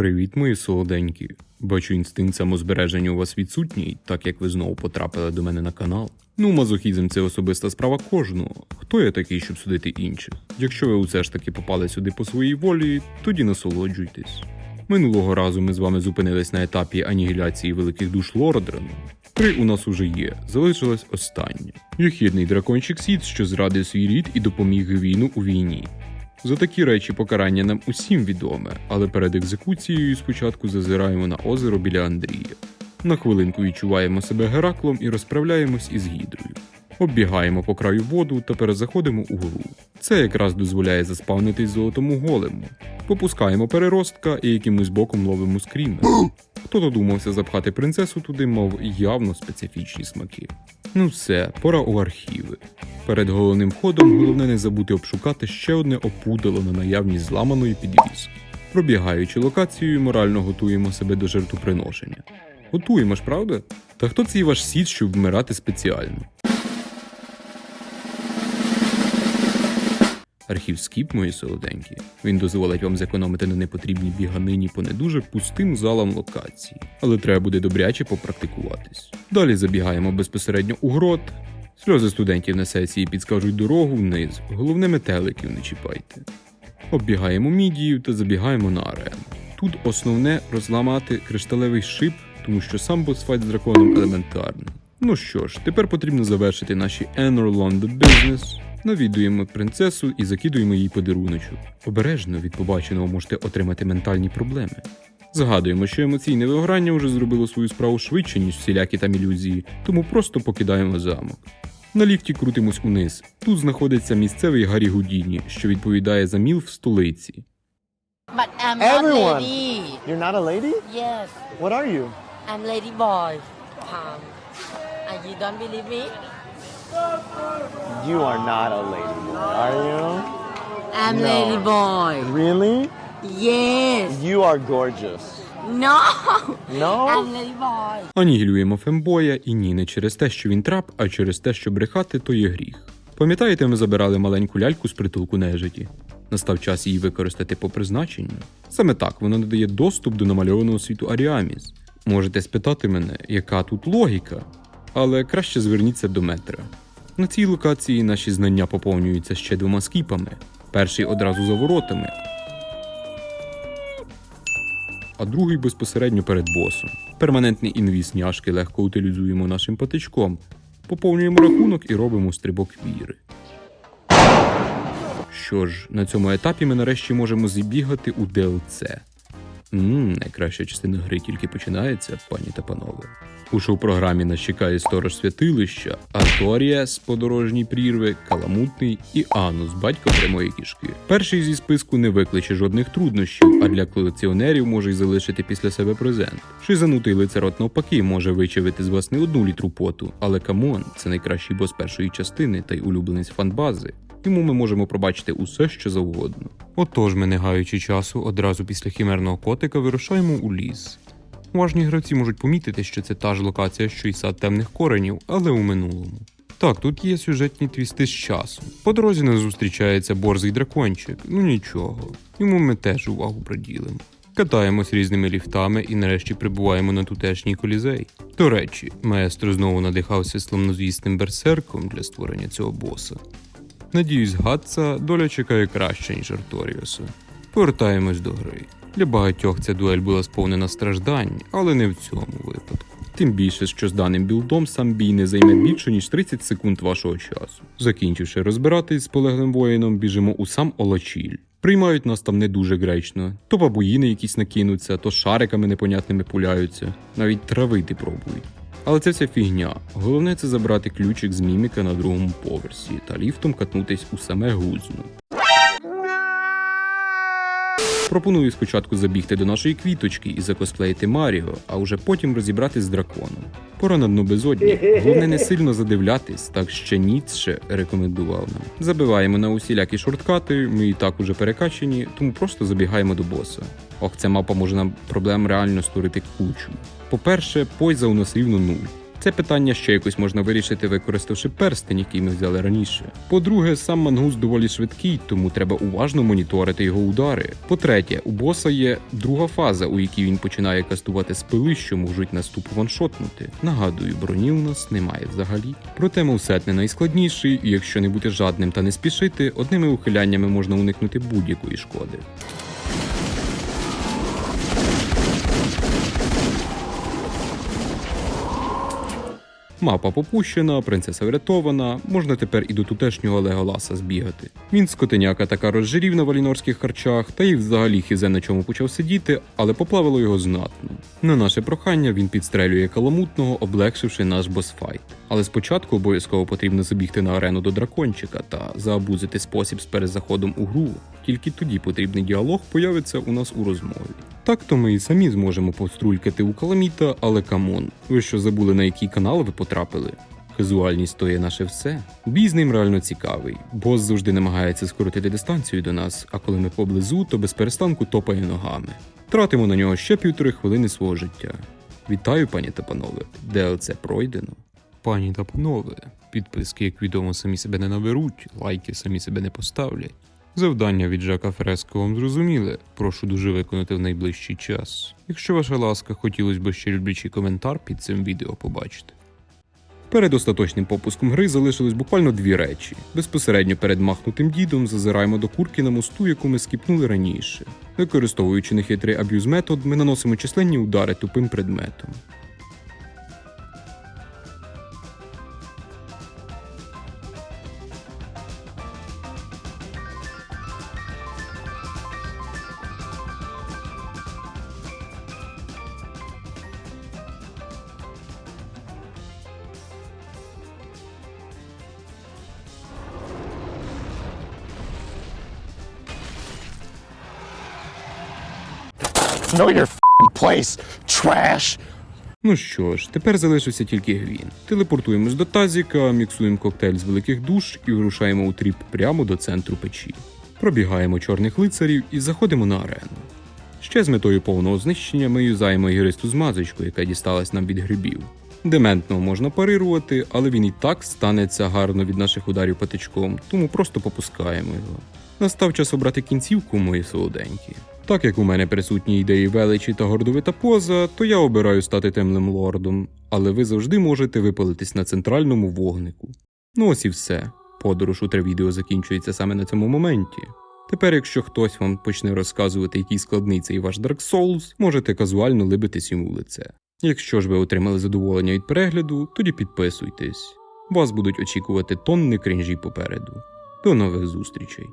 Привіт, мої солоденькі. Бачу, інстинкт самозбереження у вас відсутній, так як ви знову потрапили до мене на канал. Ну, мазохізм це особиста справа кожного. Хто я такий, щоб судити інших? Якщо ви усе ж таки попали сюди по своїй волі, тоді насолоджуйтесь. Минулого разу ми з вами зупинились на етапі анігіляції великих душ Лордрену. Три у нас уже є, залишилась остання. Єхідний дракончик Сід, що зрадив свій рід і допоміг війну у війні. За такі речі покарання нам усім відоме, але перед екзекуцією спочатку зазираємо на озеро біля Андрія. На хвилинку відчуваємо себе Гераклом і розправляємось із гідрою. Оббігаємо по краю воду та перезаходимо у гру. Це якраз дозволяє заспавнитись золотому голему. Попускаємо переростка і якимось боком ловимо скрімер. Хто додумався запхати принцесу туди, мав явно специфічні смаки. Ну все, пора у архіви. Перед головним ходом головне не забути обшукати ще одне опудало на наявність зламаної підвіски. Пробігаючи локацією, морально готуємо себе до жертвоприношення. Готуємо ж, правда? Та хто цей ваш сіт, щоб вмирати спеціально? Архів Скіп, мої солоденькі. Він дозволить вам зекономити на непотрібній біганині по не дуже пустим залам локації, але треба буде добряче попрактикуватись. Далі забігаємо безпосередньо у грот. Сльози студентів на сесії підскажуть дорогу вниз, головне метеликів не чіпайте. Оббігаємо мідію та забігаємо на арену. Тут основне розламати кришталевий шип, тому що сам босфайт з драконом елементарний. Ну що ж, тепер потрібно завершити наші Enor London Business. Навідуємо принцесу і закидуємо їй подаруночок. Обережно від побаченого можете отримати ментальні проблеми. Згадуємо, що емоційне виграння вже зробило свою справу швидше, ніж всілякі там ілюзії, тому просто покидаємо замок. На ліфті крутимось униз. Тут знаходиться місцевий Гаррі Гудіні, що відповідає за міл в столиці. But I'm not Everyone. lady. You're not a lady? Yes, What are you? I'm lady boy. Um, and you don't believe me? You are not a lady boy, are you? I'm No. lady boy. Really? Yes. You are gorgeous. No. No? I'm lady boy. Анігілюємо фембоя і ні, не через те, що він трап, а через те, що брехати то є гріх. Пам'ятаєте, ми забирали маленьку ляльку з притулку нежиті? Настав час її використати по призначенню. Саме так воно надає доступ до намальованого світу Аріаміс. Можете спитати мене, яка тут логіка, але краще зверніться до метра. На цій локації наші знання поповнюються ще двома скіпами. Перший одразу за воротами, а другий безпосередньо перед босом. Перманентний інвіз няшки легко утилізуємо нашим патичком, поповнюємо рахунок і робимо стрибок віри. Що ж, на цьому етапі ми нарешті можемо зібігати у DLC. Ммм, найкраща частина гри тільки починається, пані та панове. У шоу-програмі нас чекає сторож святилища, Арторія з подорожній прірви, Каламутний і Анус, батько прямої кішки. Перший зі списку не викличе жодних труднощів, а для колекціонерів може й залишити після себе презент. Шизанутий лицарот навпаки може вичавити з вас не одну літру поту, але камон, це найкращий бос першої частини та й улюбленець фанбази. Йому ми можемо пробачити усе, що завгодно. Отож, ми, не гаючи часу, одразу після хімерного котика вирушаємо у ліс. Уважні гравці можуть помітити, що це та ж локація, що й сад темних коренів, але у минулому. Так, тут є сюжетні твісти з часом. По дорозі нас зустрічається борзий дракончик, ну нічого. Йому ми теж увагу приділимо. Катаємось різними ліфтами і нарешті прибуваємо на тутешній колізей. До речі, маестро знову надихався славнозвісним берсерком для створення цього боса. Надіюсь, Гатса доля чекає краще, ніж Арторіуса. Повертаємось до гри. Для багатьох ця дуель була сповнена страждань, але не в цьому випадку. Тим більше, що з даним білдом сам бій не займе більше, ніж 30 секунд вашого часу. Закінчивши розбиратись з полеглим воїном, біжимо у сам Олачіль. Приймають нас там не дуже гречно. То бабуїни якісь накинуться, то шариками непонятними пуляються, навіть травити пробують. Але це вся фігня. Головне це забрати ключик з міміка на другому поверсі та ліфтом катнутись у саме гузно. Пропоную спочатку забігти до нашої квіточки і закосплеїти Маріо, а вже потім розібратись з драконом. Пора на дно безодні. Головне не сильно задивлятись, так ще Ніцше рекомендував нам. Забиваємо на усілякі шорткати, ми і так уже перекачені, тому просто забігаємо до боса. Ох, ця мапа може нам проблем реально створити кучу. По-перше, пойза у нас рівно нуль. Це питання ще якось можна вирішити, використавши перстень, який ми взяли раніше. По-друге, сам мангус доволі швидкий, тому треба уважно моніторити його удари. По-третє, у боса є друга фаза, у якій він починає кастувати спили, що можуть наступу ваншотнути. Нагадую, броні у нас немає взагалі. Проте мовсет не найскладніший, і якщо не бути жадним та не спішити, одними ухиляннями можна уникнути будь-якої шкоди. Мапа попущена, принцеса врятована, можна тепер і до тутешнього Леголаса збігати. Він скотеняка така розжирів на валінорських харчах, та й взагалі хізе на чому почав сидіти, але поплавило його знатно. На наше прохання він підстрелює каламутного, облегшивши наш босфайт. Але спочатку обов'язково потрібно забігти на арену до дракончика та заабузити спосіб з перезаходом у гру. Тільки тоді потрібний діалог появиться у нас у розмові. Так то ми і самі зможемо пострулькати у каламіта, але камон, ви що забули на який канал ви потрапили? Казуальність то є наше все. Бій з ним реально цікавий. Бос завжди намагається скоротити дистанцію до нас, а коли ми поблизу, то без перестанку топає ногами. Тратимо на нього ще півтори хвилини свого життя. Вітаю, пані та панове, DLC пройдено. Пані та панове, підписки, як відомо, самі себе не наберуть, лайки самі себе не поставлять. Завдання від Жака Фреско вам зрозуміле. Прошу дуже виконати в найближчий час. Якщо ваша ласка, хотілося б ще люблячий коментар під цим відео побачити. Перед остаточним попуском гри залишилось буквально дві речі. Безпосередньо перед махнутим дідом зазираємо до курки на мосту, яку ми скіпнули раніше. Використовуючи нехитрий аб'юз метод, ми наносимо численні удари тупим предметом. Know your place, trash. Ну що ж, тепер залишився тільки гвін. Телепортуємось до тазіка, міксуємо коктейль з великих душ і вирушаємо у тріп прямо до центру печі. Пробігаємо чорних лицарів і заходимо на арену. Ще з метою повного знищення ми юзаємо ігристу змазочку, яка дісталась нам від грибів. Дементного можна парирувати, але він і так станеться гарно від наших ударів патичком, тому просто попускаємо його. Настав час обрати кінцівку, мої солоденькі. Так як у мене присутні ідеї величі та гордовита поза, то я обираю стати темним лордом, але ви завжди можете випалитись на центральному вогнику. Ну ось і все. Подорож у три відео закінчується саме на цьому моменті. Тепер, якщо хтось вам почне розказувати, який складний цей ваш Dark Souls, можете казуально либитись йому в лице. Якщо ж ви отримали задоволення від перегляду, тоді підписуйтесь. Вас будуть очікувати тонни крінжі попереду. До нових зустрічей!